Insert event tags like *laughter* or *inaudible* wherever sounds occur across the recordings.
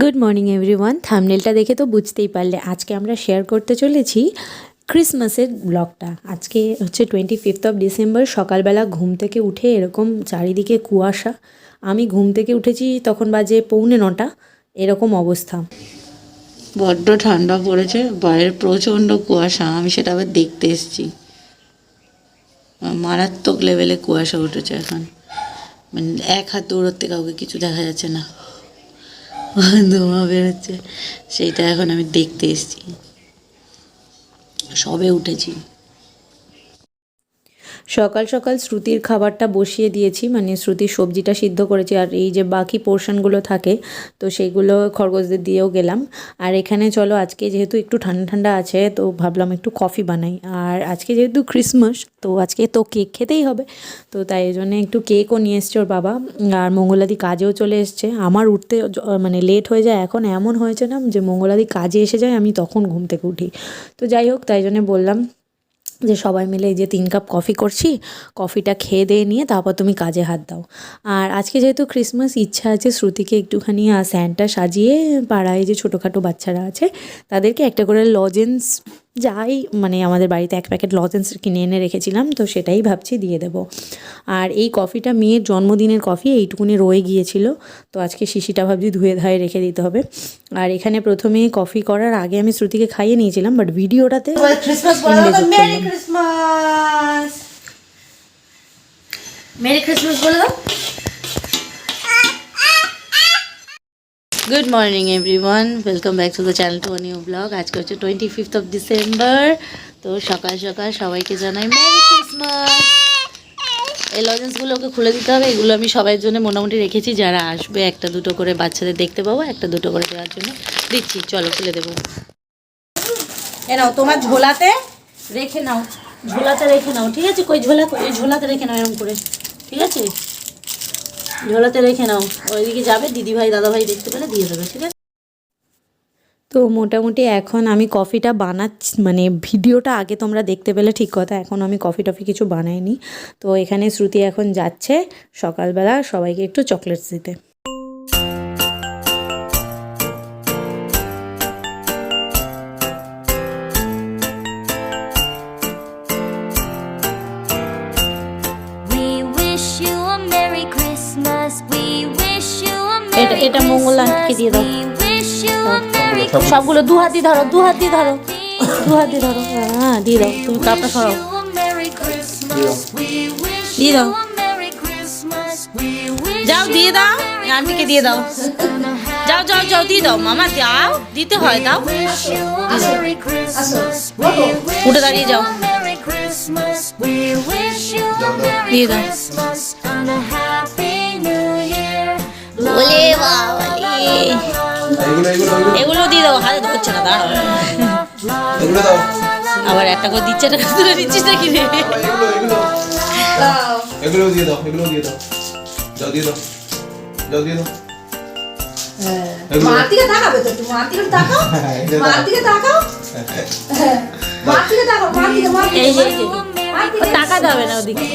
Good morning everyone থামনেলটা দেখে তো বুঝতেই পারলে। আজকে আমরা শেয়ার করতে চলেছি ক্রিসমাসের ব্লগটা আজকে হচ্ছে টোয়েন্টি ফিফথ অফ ডিসেম্বর সকালবেলা ঘুম থেকে উঠে এরকম চারিদিকে কুয়াশা। আমি ঘুম থেকে উঠেছি তখন বাজে পৌনে নটা। এরকম অবস্থা। বড্ড ঠান্ডা পড়েছে বাইরে প্রচণ্ড কুয়াশা। আমি সেটা আবার দেখতে এসেছি। মারাত্মক লেভেলে কুয়াশা উঠেছে এখন। মানে এক হাত দূরত্বে কাউকে কিছু দেখা যাচ্ছে না। ধোঁয়া বেরোচ্ছে। সেইটা এখন আমি দেখতে এসেছি। সবে উঠেছি। সকাল সকাল শ্রুতির খাবারটা বসিয়ে দিয়েছি মানে শ্রুতির সবজিটা সিদ্ধ করেছি আর এই যে বাকি পোর্শনগুলো থাকে, তো সেইগুলো খরগোশদের দিয়েও গেলাম। আর এখানে চলো, আজকে যেহেতু একটু ঠান্ডা ঠান্ডা আছে, তো ভাবলাম একটু কফি বানাই। আর আজকে যেহেতু ক্রিসমাস তো আজকে তো কেক খেতেই হবে, তো তাই জন্য একটু কেকও নিয়ে এসছে ওর বাবা। আর মঙ্গলাদি কাজেও চলে এসছে। আমার উঠতে মানে লেট হয়ে যায়, এখন এমন হয়েছে না যে মঙ্গলাদি কাজে এসে যায়, আমি তখন ঘুম থেকে উঠি। তো যাই হোক, তাই জন্য বললাম যে সবাই মিলে এই যে তিন কাপ কফি করছি, কফিটা খেয়ে দিয়ে নিয়ে তারপর তুমি কাজে হাত দাও। আর আজকে যেহেতু ক্রিসমাস, ইচ্ছা আছে শ্রুতিকে একটুখানি স্যান্টা সাজিয়ে পাড়ায় যে ছোটোখাটো বাচ্চারা আছে, তাদেরকে একটা করে লজেন্স যাই মানে আমাদের বাড়িতে এক প্যাকেট লজেন্স কিনে এনে রেখেছিলাম তো সেটাই ভাবছি দিয়ে দেবো। আর এই কফিটা মেয়ের জন্মদিনের কফি এইটুকুনি রয়ে গিয়েছিল তো আজকে শিশিটা ভাবছি ধুয়ে ধায়ে রেখে দিতে হবে। আর এখানে প্রথমে কফি করার আগে আমি শ্রুতিকে খাইয়ে নিয়েছিলাম বাট ভিডিওটাতে মেরি ক্রিসমাস বলে দাও। Good morning everyone welcome back to the channel to new blog আজকে হচ্ছে টোয়েন্টি ফিফথ অফ ডিসেম্বর তো সকাল সকাল সবাইকে জানাই মেরি ক্রিসমাস এই লজেন্সগুলোকে খুলে দিতে হবে। এগুলো আমি সবার জন্য মোটামুটি রেখেছি। যারা আসবে, একটা, দুটো করে বাচ্চাদের দেখতে পাবো, একটা, দুটো করে দেওয়ার জন্য দিচ্ছি। চলো, খুলে দেবো। এ নাও, তোমার ঝোলাতে রেখে নাও। ঝোলাতে রেখে নাও, ঠিক আছে? কই ঝোলা, কই? ঝোলাতে রেখে নাও এরকম করে। ঠিক আছে? ঝোলাতে রেখে নাও। ওইদিকে যাবে, দিদিভাই, দাদাভাই দাদা ভাই দেখতে পেলে দিয়ে দেবে, ঠিক আছে? তো মোটামুটি এখন আমি কফিটা বানাচ্ছি মানে ভিডিওটা আগে তোমরা দেখতে পেলে ঠিক কথা, এখন আমি কফি টফি কিছু বানাইনি। তো এখানে শ্রুতি এখন যাচ্ছে, সকালবেলা সবাইকে একটু চকলেটস দিতে। এটা- মঙ্গল আন্টিকে দিয়ে দাও। সবগুলো দু হাত ধরো, দু হাত ধরো, দু হাত ধরো। হ্যাঁ দিয়ে দাও, তুমি কাপটা সরাও। দিয়ে দাও। যাও, দিয়ে দাও, আন্টিকে দিয়ে দাও। যাও যাও যাও, দিয়ে দাও। মামা, যাও, দিতে হয়, দাও। উঠে দাঁড়িয়ে যাও। দিয়ে a এগুলো দিয়ে দাও হাতে ধরছে না দাঁড়াও। এগুলো দাও। আবার একটা করে দিচ্ছে একটা করে তুলে দিচ্ছিস নাকি রে? এগুলো এগুলো। এগুলো দিয়ে দাও এগুলো দিয়ে দাও। যাও দিয়ে দাও। যাও দিয়ে দাও। এগুলো। মার দিকে তাকাবে তো মার দিকে তাকাও। *laughs* হ্যাঁ, মার দিকে তাকাও। হ্যাঁ, মার দিকে তাকাও মার দিকে মার দিকে। টাকা যাবে না ওদিকে।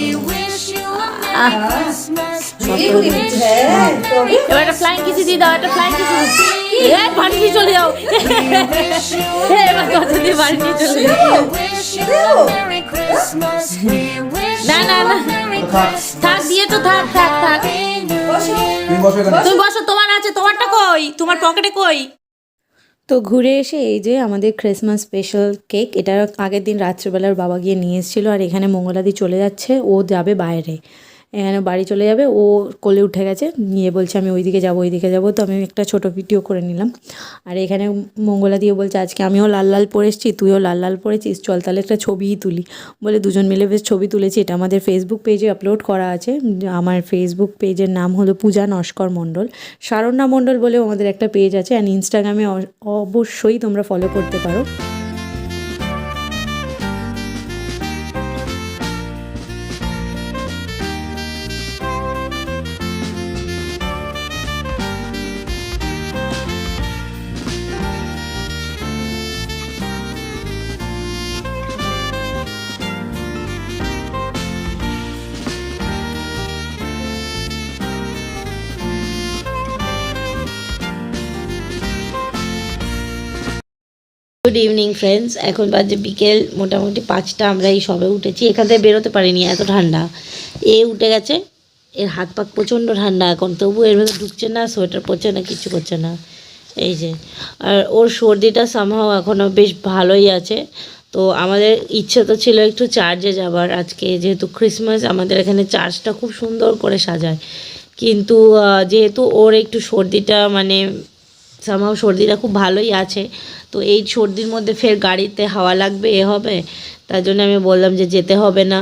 এবার একটা ফ্লাইং কিসি দিয়ে দাও একটা ফ্লাইং বাড়ি নিয়ে চলে যাও। এবার বাড়ি নিয়ে চলে যাও। না না না। থাক দিয়ে তো থাক থাক থাক। তুমি বসো তুমি বসো তোমার আছে তোমারটা কই? তোমার পকেটে কই? তো ঘুরে এসে এই যে আমাদের ক্রিসমাস স্পেশাল কেক এটা আগের দিন রাত্রিবেলার বাবা গিয়ে নিয়ে এসেছিল আর এখানে মঙ্গলাদি চলে যাচ্ছে, ও যাবে বাইরে। এখানে বাড়ি চলে যাবে। ও কোলে উঠে গেছে, নিয়ে বলছে, আমি ওইদিকে যাব ওইদিকে যাব। তো আমি একটা ছোট ভিডিও করে নিলাম। আর এখানে মঙ্গলা দিয়ে বলছে, আজকে আমিও লাল লাল পরে এসেছি, তুইও লাল লাল পরেছিস চল তাহলে একটা ছবিই তুলি। বলে দুজন মিলে বেশ ছবি তুলেছি। এটা আমাদের ফেসবুক পেজে আপলোড করা আছে। আমার ফেসবুক পেজের নাম হলো পূজা নস্কর মণ্ডল। সারণ্যা মণ্ডল বলেও আমাদের একটা পেজ আছে। অ্যান্ড ইনস্টাগ্রামে অবশ্যই তোমরা ফলো করতে পারো। গুড ইভিনিং ফ্রেন্ডস এখন বাজে বিকেল, মোটামুটি পাঁচটা, আমরা এই সবে উঠেছি। এখান থেকে বেরোতে পারিনি, এত ঠান্ডা। এ উঠে গেছে, এর হাত পাক প্রচণ্ড ঠান্ডা এখন তবু এর ভেতর ঢুকছে না, সোয়েটার পরছে না কিছু করছে না। এই যে, আর ওর সর্দিটা সামহাও এখনও বেশ ভালোই আছে। তো আমাদের ইচ্ছে তো ছিল একটু চার্জে যাবার আজকে, যেহেতু ক্রিসমাস আমাদের এখানে চার্চটা খুব সুন্দর করে সাজায়। কিন্তু যেহেতু ওর একটু সর্দিটা মানে সামাও সর্দিটা খুব ভালোই আছে। তো এই সর্দির মধ্যে ফের গাড়িতে হাওয়া লাগবে, এ হবে। তার জন্য আমি বললাম যে যেতে হবে না।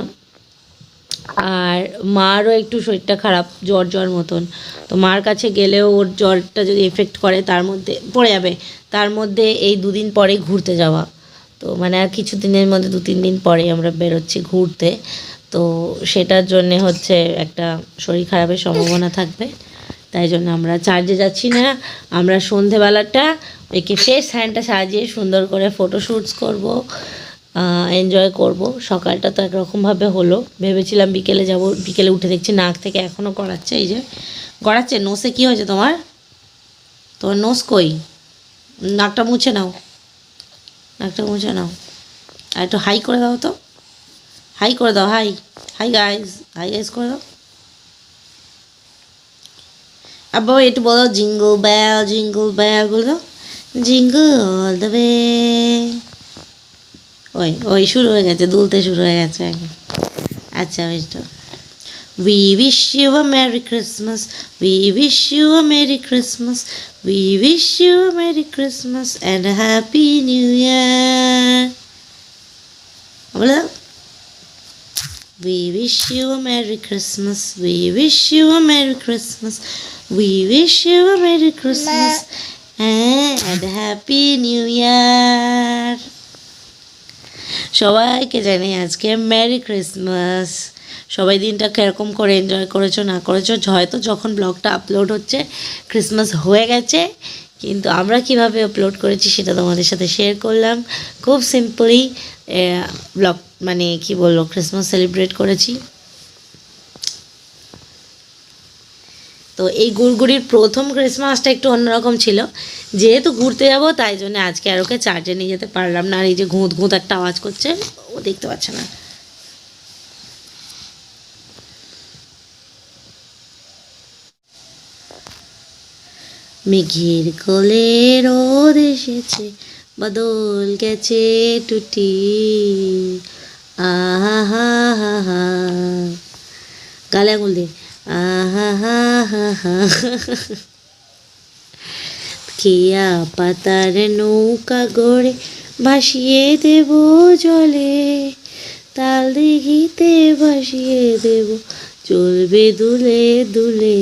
আর মারও একটু শরীরটা খারাপ, জ্বর জ্বর মতন। তো মার কাছে গেলেও ওর জ্বরটা যদি এফেক্ট করে, তার মধ্যে পড়ে যাবে। তার মধ্যে এই দুদিন পরে ঘুরতে যাওয়া। তো মানে আর কিছু দিনের মধ্যে দু, তিন দিন পরেই আমরা বেরোচ্ছি ঘুরতে। তো সেটার জন্যে হচ্ছে একটা শরীর খারাপের সম্ভাবনা থাকবে। তাই জন্য আমরা চার্জে যাচ্ছি না। আমরা সন্ধেবেলাটা একে ফ্রেশ হ্যান্ডটা সাজিয়ে সুন্দর করে ফটো শ্যুটস করব এনজয় করব। সকালটা তো একরকমভাবে হলো। ভেবেছিলাম বিকেলে যাব, বিকেলে উঠে দেখছি নাক থেকে এখনও গড়াচ্ছে, এই যে গড়াচ্ছে। নোসে কি হয়েছে তোমার? তোমার নোস কই? নাকটা মুছে নাও। নাকটা মুছে নাও। আর একটু হাই করে দাও তো। হাই করে দাও hi hi guys hi guys করে দাও। আব্বা একটু বলো জিঙ্গল বেল জিঙ্গল বেল বলে জিঙ্গল ওয়ে ওই ওই শুরু হয়ে গেছে দুলতে শুরু হয়ে গেছে আচ্ছা বেশ তো wish you a Merry Christmas. We wish you a Merry Christmas. We wish you a Merry Christmas and a Happy New Year. বলো We wish you a Merry Christmas. We wish you a Merry Christmas. We wish you a Merry Christmas and a Happy New Year. সবাইকে জানি আজকে merry Christmas সবাই দিনটা কীরকম করে enjoy করেছ, না করেছ? হয়তো যখন ব্লগটা আপলোড হচ্ছে ক্রিসমাস হয়ে গেছে, কিন্তু আমরা কীভাবে আপলোড করেছি সেটা তোমাদের সাথে শেয়ার করলাম। খুব সিম্পলি ব্লগ মানে কি বলব ক্রিসমাস সেলিব্রেট করেছি। তো এই গুড়গুড়ির প্রথম ক্রিসমাসটা একটু অন্যরকম ছিল। যেহেতু ঘুরতে যাব, তাই জন্য আজকে আর ওকে চার্জে নিয়ে যেতে পারলাম না। আর এই যে ঘুঁত ঘুঁত একটা আওয়াজ করছে, ও দেখতে পাচ্ছে না। মেঘের কোলে রোদ এসেছে, বদল গেছে টুটি। আহা, হা হা হা। গালে আঙুল দে। কেয়া পাতার নৌকা গড়ে ভাসিয়ে দেব জলে, তাল দিঘিতে ভাসিয়ে দেব, চলবে দুলে দুলে।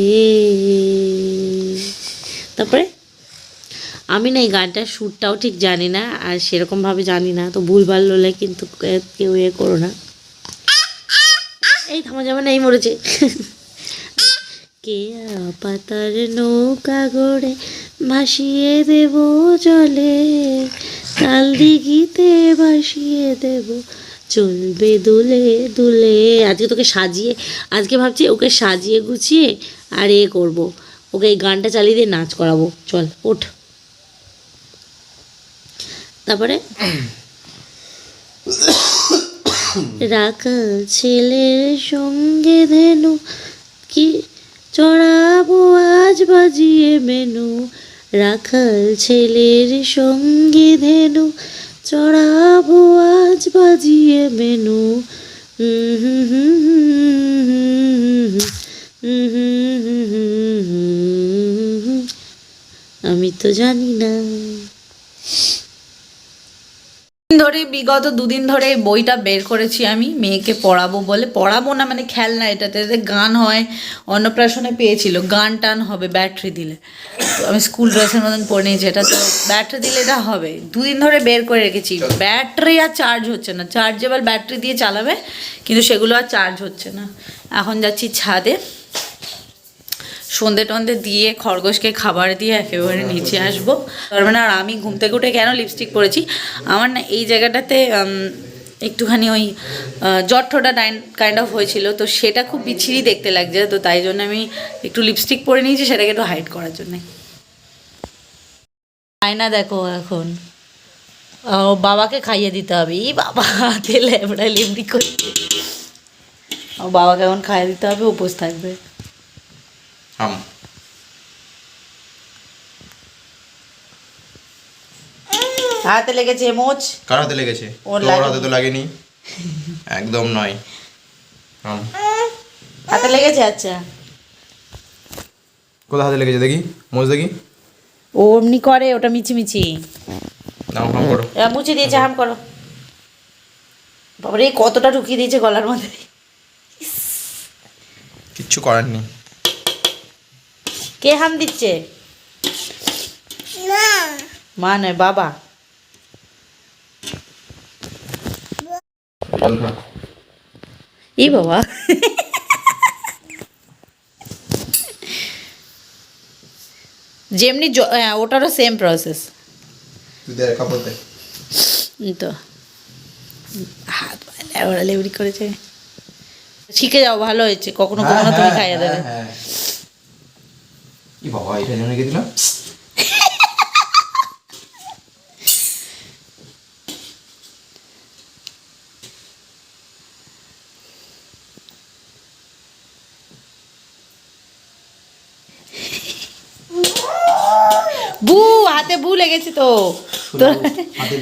তারপরে? আমি না এই গানটার সুরটাও ঠিক জানি না, আর সেরকমভাবে জানি না, তো ভুলভাল হলে কিন্তু কেউ এ করো না। এই থামা যাবে না এই মরেছে। কেয়া পাতার নৌকা গড়ে ভাসিয়ে দেব জলে? তাল দিঘিতে ভাসিয়ে দেব, চলবে দুলে দুলে। আজকে তোকে সাজিয়ে, আজকে ভাবছি ওকে সাজিয়ে গুছিয়ে আর এ করব। ওকে এই গানটা চালিয়ে দিয়ে নাচ করাবো। চল, ওঠ। তারপরে? রাখাল ছেলের সঙ্গে ধেনু, কি চড়াবো আজ বাজিয়ে মেনু। রাখাল ছেলের সঙ্গে ধেনু। চড়াবো আজ বাজিয়ে মেনু। আমি তো জানি না। ধরে বিগত দুদিন ধরে বইটা বের করেছি আমি, মেয়েকে পড়াবো বলে। পড়াবো না মানে খেলনা এটাতে গান হয়, অন্নপ্রাশনে পেয়েছিল, গান টান হবে ব্যাটারি দিলে। আমি স্কুল ড্রেসের মতন পরে নিয়েছি, এটা তো ব্যাটারি দিলে এটা হবে। দুদিন ধরে বের করে রেখেছি। ব্যাটারি আর চার্জ হচ্ছে না। চার্জেবল ব্যাটারি দিয়ে চালাবে, কিন্তু সেগুলো আর চার্জ হচ্ছে না। এখন যাচ্ছি ছাদে। সন্ধে টন্ধে দিয়ে, খরগোশকে খাবার দিয়ে একেবারে নিচে আসব। তার মানে আর আমি ঘুম থেকে উঠে কেন লিপস্টিক পরেছি? আমার না এই জায়গাটাতে একটুখানি ওই জট্ঠোটা ডাইন কাইন্ড অফ হয়েছিল, তো সেটা খুব বিচ্ছিরি দেখতে লাগছে, তো তাই জন্য আমি একটু লিপস্টিক পরে নিয়েছি, সেটাকে একটু হাইড করার জন্যে। আয়না দেখো এখন। ও, বাবাকে খাইয়ে দিতে হবে। ই বাবা হাতে লেবড়া লেবড়ি করছে। ও, বাবাকে এখন খাইয়ে দিতে হবে, উপোস থাকবে। হাম হাতে লেগেছে মোচ। কার হাতে লেগেছে? ওর তোর। হাতে তো লাগেনি। একদম নয়। হাম হাতে লেগেছে? আচ্ছা। কোথা হাতে লেগেছে দেখি? মোজ দেখি। ও এমনি করে ওটা মিছিমিছি। নাও হাম করো। মুছে দিয়েছে হাম করো। বাবারে কতটা ঢুকিয়ে দিয়েছে গলার মধ্যে। কিচ্ছু করার নেই। কে হাম দিচ্ছে? মা। নয় বাবা। ই বাবা। যেমনি হ্যাঁ, ওটারও সেম প্রসেস তো। হাত লেবড়া লেবড়ি করেছে। শিখে যাও ভালো হয়েছে। কখনো কখনো তুমি খাইয়ে দেবে। হ্যাঁ। ই বাবা এটা জন্য রেখে দিলাম? বু হাতে বু লেগেছে তো। তোর হাতে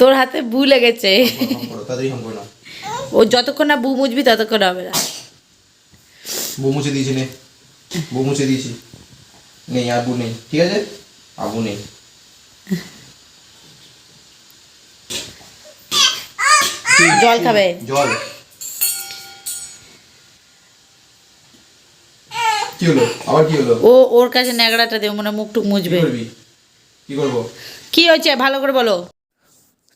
তোর হাতে বু লেগেছে। ও যতক্ষণ না বু মুছবি ততক্ষণ হবে না। বউ মুছে দিয়েছি নে। বউ মুছে দিয়েছি। নেই আবু নেই ঠিক আছে? আবু নেই। জল খাবে? জল। কি হলো? আবার কি হলো? ও ওর কাছে ন্যাকড়াটা দেবো মানে মুখ টুক মুজবে মুছবে কি করব? কি হয়েছে? ভালো করে বলো।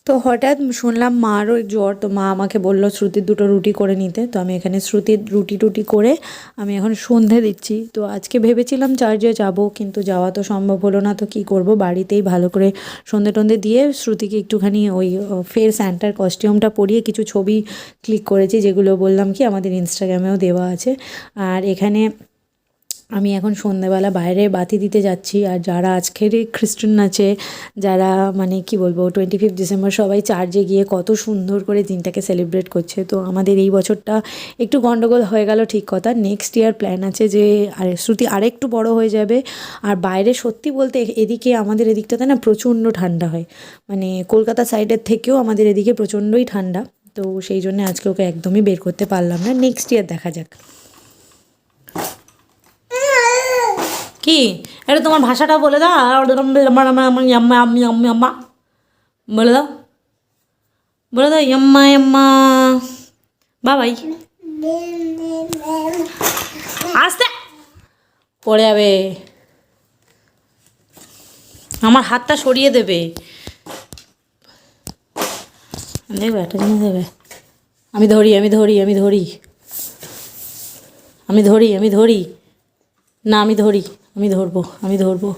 তো হঠাৎ শুনলাম মারও জ্বর, তো মা আমাকে বলল শ্রুতির দুটো রুটি করে নিতে। তো আমি এখানে শ্রুতির রুটি টুটি করে আমি এখন সন্ধে দিচ্ছি। তো আজকে ভেবেছিলাম চার্জে যাব, কিন্তু যাওয়া তো সম্ভব হলো না, তো কী করব? বাড়িতেই ভালো করে সন্ধে টন্ধে দিয়ে শ্রুতিকে একটুখানি ওই ফের স্যান্টার কস্টিউমটা পরিয়ে কিছু ছবি ক্লিক করেছি, যেগুলো বললাম কি আমাদের ইনস্টাগ্রামেও দেওয়া আছে। আর এখানে আমি এখন সন্ধেবেলা বাইরে বাতি দিতে যাচ্ছি, আর যারা আজকের খ্রিস্টান আছে, যারা মানে কি বলব টোয়েন্টি ফিফথ ডিসেম্বর সবাই চার্চে গিয়ে কত সুন্দর করে দিনটাকে সেলিব্রেট করছে। তো আমাদের এই বছরটা একটু গন্ডগোল হয়ে গেল ঠিক কথা। নেক্সট ইয়ার প্ল্যান আছে যে আর শ্রুতি আরেকটু বড় হয়ে যাবে। আর বাইরে সত্যি বলতে এদিকে আমাদের এদিকটাতে না প্রচণ্ড ঠান্ডা হয়। মানে কলকাতা সাইডের থেকেও আমাদের এদিকে প্রচণ্ডই ঠান্ডা। তো সেই জন্য আজকে ওকে একদমই বের করতে পারলাম না। নেক্সট ইয়ার দেখা যাক। কি? এটা তোমার ভাষাটা বলে দাও আম্মা বলে দাও বলে দাও। ইয়াম্মা ইয়াম্মা বাবাই আসতে। পড়ে যাবে। আমার হাতটা সরিয়ে দেবে। দেখবে, একটা জিনিস দেবে আমি ধরি আমি ধরি আমি ধরি। আমি ধরি আমি ধরি। না, আমি ধরি। আমি ধরবো আমি ধরবো।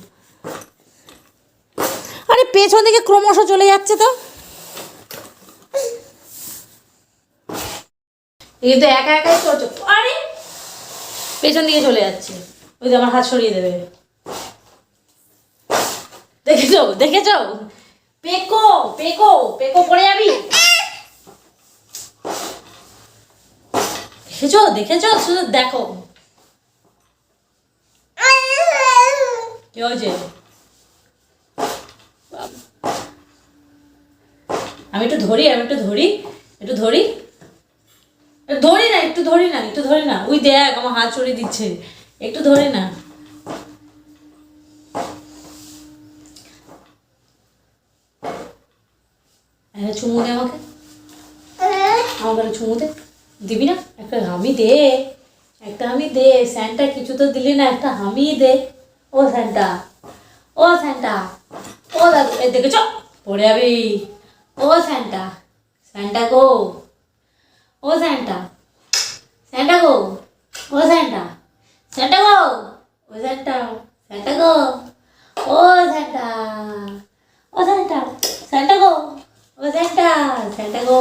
আরে পেছন দিকে ক্রমশ চলে যাচ্ছে তো। কিন্তু একা একাই চলছে। আরে! পেছন দিকে চলে যাচ্ছে। ওই যে আমার হাত সরিয়ে দেবে। দেখেছ? দেখেছ? পেকো পেকো পেকো পড়ে যাবি? দেখেছ? দেখেছ? শুধু দেখো। কি হয়েছে? আমি একটু ধরি, আমি একটু ধরি একটু ধরি। ধরি না, একটু ধরি না, একটু ধরি না। ওই দেখ, আমার হাত ছড়িয়ে দিচ্ছে। একটু ধরি না। চুমু দে আমাকে। আমাকে চুমু দে। দিবি না? একটা হামি দে। একটা হামি দে। স্যান্টা কিছু তো দিলি না, একটা হামি দে। ও স্যান্টা ও স্যান্টা, ও দাদু, এ দেখেছ পড়ে যাবি। ও স্যান্টা স্যান্টা গো, ও স্যান্টা স্যান্টা গো, ও স্যান্টা স্যান্টা গো, ও স্যান্টা স্যান্টা গো, ও স্যান্টা ও স্যান্টা স্যান্টা গো, ও স্যান্টা স্যান্টা গো।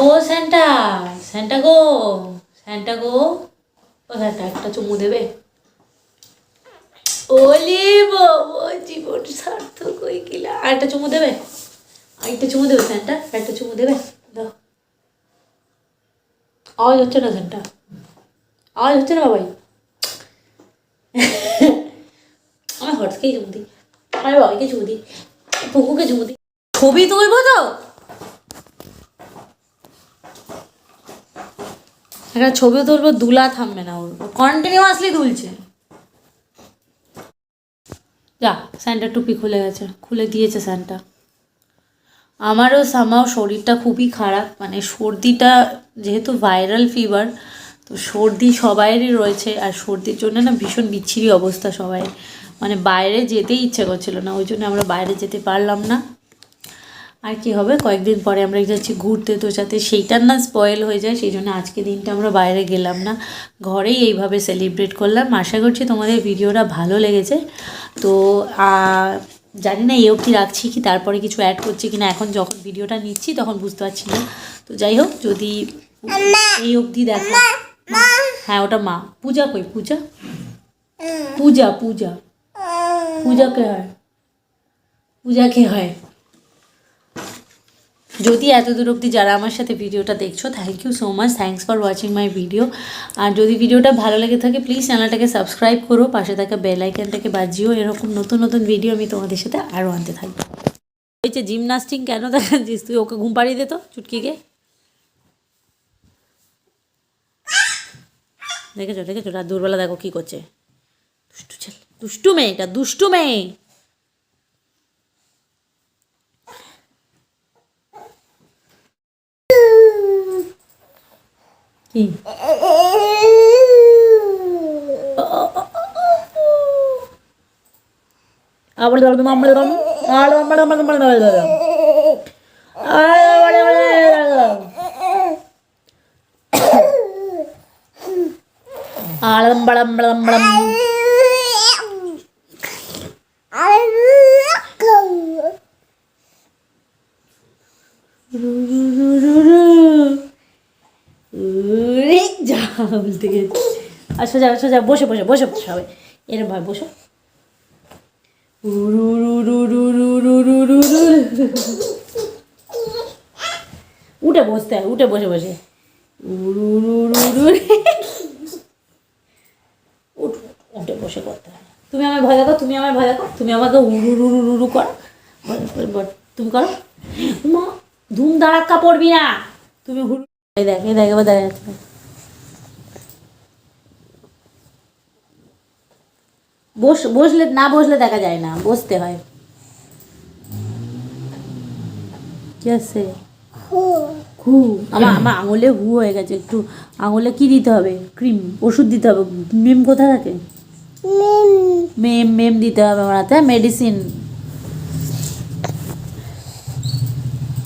ও স্যান্টা স্যান্টা গো স্যান্টা গো। ও একটা একটা চুমু দেবে। ওলে বাবা জীবন সার্থক হয়ে আর একটা চুমু দেবে। আরেকটা চুমু দেবে স্যান্টা একটা চুমু দেবে। দাও। আওয়াজ হচ্ছে না স্যান্টা? আওয়াজ হচ্ছে না বাবাই? আমার হটসকেই চুমু দিই। আমার বাবাইকে চুমু দিই। পুকুকে চুমু দিই। ছবি তুলবো তো? একটা ছবিও তুলবো, দুলা থামবে না ওর। কন্টিনিউয়াসলি দুলছে। যা স্যান্টার টুপি খুলে গেছে, খুলে দিয়েছে স্যান্টা। আমারও সামাও শরীরটা খুবই খারাপ মানে সর্দিটা যেহেতু ভাইরাল ফিভার তো সর্দি সবাইয়েরই রয়েছে, আর সর্দির জন্য না ভীষণ বিচ্ছিরি অবস্থা সবাই। মানে বাইরে যেতেই ইচ্ছে করছিল না, ওই জন্য আমরা বাইরে যেতে পারলাম না। আর কি হবে? কয়েকদিন পরে আমরা যাচ্ছি ঘুরতে। তো যাতে সেইটার না স্পয়েল হয়ে যায় সেই জন্য আজকে দিনটা আমরা বাইরে গেলাম না। ঘরেই এইভাবে সেলিব্রেট করলাম। আশা করছি তোমাদের ভিডিওটা ভালো লেগেছে। তো জানি না এই অবধি রাখছি কি তারপরে কিছু অ্যাড করছি কি না। এখন যখন ভিডিওটা নিচ্ছি তখন বুঝতে পারছি না। তো যাই হোক যদি এই অবধি দেখো হ্যাঁ ওটা মা। পূজা কই? পূজা? পূজা পূজা। পূজা কে হয়? পূজা কে হয়? যদি এত দূর অবধি যারা আমার সাথে ভিডিওটা দেখছ thank you so much thanks for watching my video আর যদি ভিডিওটা ভালো লেগে থাকে প্লিজ চ্যানেলটাকে সাবস্ক্রাইব করো, পাশে থাকা বেল আইকনটাকে বাজিও। এরকম নতুন নতুন ভিডিও আমি তোমাদের সাথে আরও আনতে থাকব। ওই যে জিমনাস্টিং কেন দেখাচ্ছিস তুই? ওকে ঘুম পাড়িয়ে দে তো চুটকিকে দেখেছ দেখেছ? রাত দুপুরবেলা দেখো কী করছে। দুষ্টু ছেলে, দুষ্টু দুষ্টু মেয়ে। ഈ. അവൾ തുറന്നു നമ്മൾ ആൾ നമ്മൾ നമ്മൾ നമ്മൾ বলতে গেছি আর সোজা সোজা বসে বসে বসে বসে হবে এরম ভাবে বসো উঠে বসতে হয় উঠে বসে বসে উঠে বসে করতে হয় তুমি আমার ভয় দেখো তুমি আমার ভয় দেখো তুমি আমাকে উড়ু করো তুমি করো মা ধুম দাঁড়াক্কা পড়বি না তুমি হুড়ু দেখ এ দেখ এবার দেখা বস বসলে না বসলে দেখা যায় না বসতে হয়। কি আছে? হু। আমার আমার আঙুলে হু হয়ে গেছে একটু আঙুলে কি দিতে হবে? ক্রিম ওষুধ দিতে হবে। মেম কোথায় থাকে? মেম মেম দিতে হবে আমার হাতে মেডিসিন।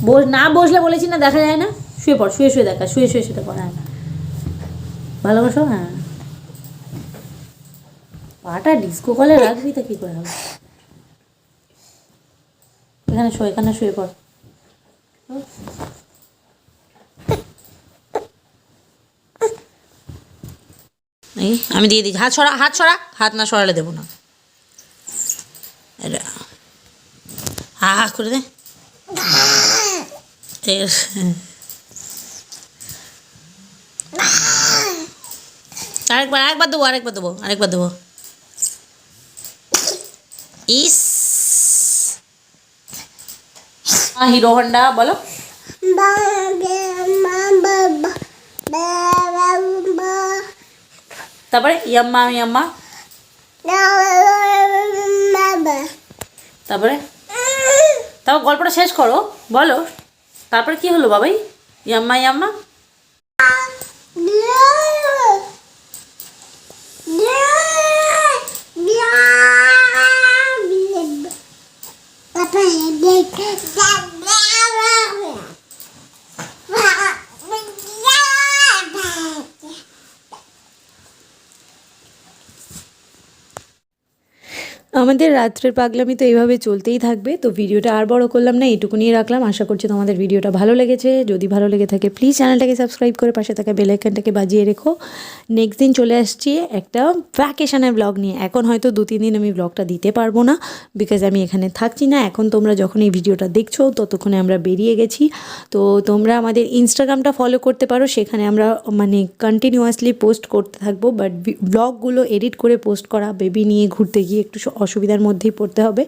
বস না বসলে বলেছি না দেখা যায় না? শুয়ে পড় শুয়ে শুয়ে দেখা শুয়ে শুয়ে শুয়ে পড় হ্যাঁ। ভালোবাসো হ্যাঁ। পাটা ডিস্কো কলে রাখবি তা কী করে হবে? এখানে শো, এখানে শুয়ে পড়। এই, আমি দিয়ে দিচ্ছি। হাত ছড়া হাত ছড়া হাত না সরালে দেবো না। এটা। হা হা, করে দে। আরেকবার আরেকবার দেবো আরেকবার দেবো আরেকবার দেবো। ইস। হিরো হন্ডা, বলো। তারপরে ইয়াম্মা ইয়াম্মা। তারপরে তারপর গল্পটা শেষ করো, বলো। তারপরে কি হলো বাবাই? ইয়াম্মা ইয়াম্মা। আমাদের রাত্রের পাগলামি তো এইভাবে চলতেই থাকবে, তো ভিডিওটা আর বড় করলাম না এইটুকুনি রাখলাম। আশা করছি তোমাদের ভিডিওটা ভালো লেগেছে। যদি ভালো লেগে থাকে প্লিজ চ্যানেলটাকে সাবস্ক্রাইব করে পাশে থাকা বেল আইকনটাকে বাজিয়ে রেখো। নেক্সট দিন চলে আসছি একটা ভ্যাকেশনের ব্লগ নিয়ে। এখন হয়তো দু, তিন দিন আমি ব্লগটা দিতে পারব না বিকজ আমি এখানে থাকছি না। এখন তোমরা যখন এই ভিডিওটা দেখছ, ততক্ষণে আমরা বেরিয়ে গেছি। তো তোমরা আমাদের ইনস্টাগ্রামটা ফলো করতে পারো। সেখানে আমরা মানে কন্টিনিউয়াসলি পোস্ট করতে থাকব বাট ব্লগগুলো এডিট করে পোস্ট করা বেবি নিয়ে ঘুরতে গিয়ে একটু অসুবিধার মধ্যেই পড়তে হবে।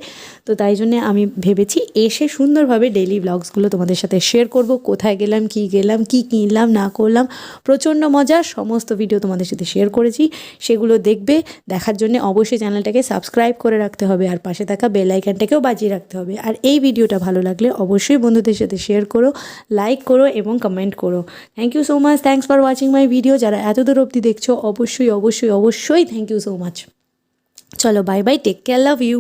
তো তাই জন্যে আমি ভেবেছি এসে সুন্দরভাবে ডেইলি ব্লগসগুলো তোমাদের সাথে শেয়ার করব। কোথায় গেলাম, কি গেলাম, কি কিনলাম, না করলাম, প্রচণ্ড মজার সমস্ত ভিডিও তোমাদের সাথে শেয়ার করেছি। সেগুলো দেখবে, দেখার জন্য অবশ্যই চ্যানেলটাকে সাবস্ক্রাইব করে রাখতে হবে আর পাশে থাকা বেল আইকনটাকেও বাজিয়ে রাখতে হবে। আর এই ভিডিওটা ভালো লাগলে অবশ্যই বন্ধুদের সাথে শেয়ার করো লাইক করো এবং কমেন্ট করো। Thank you so much thanks for watching my video যারা এত দূর অবধি দেখছ, অবশ্যই অবশ্যই অবশ্যই থ্যাংক ইউ সো মাচ চলো bye bye take care love you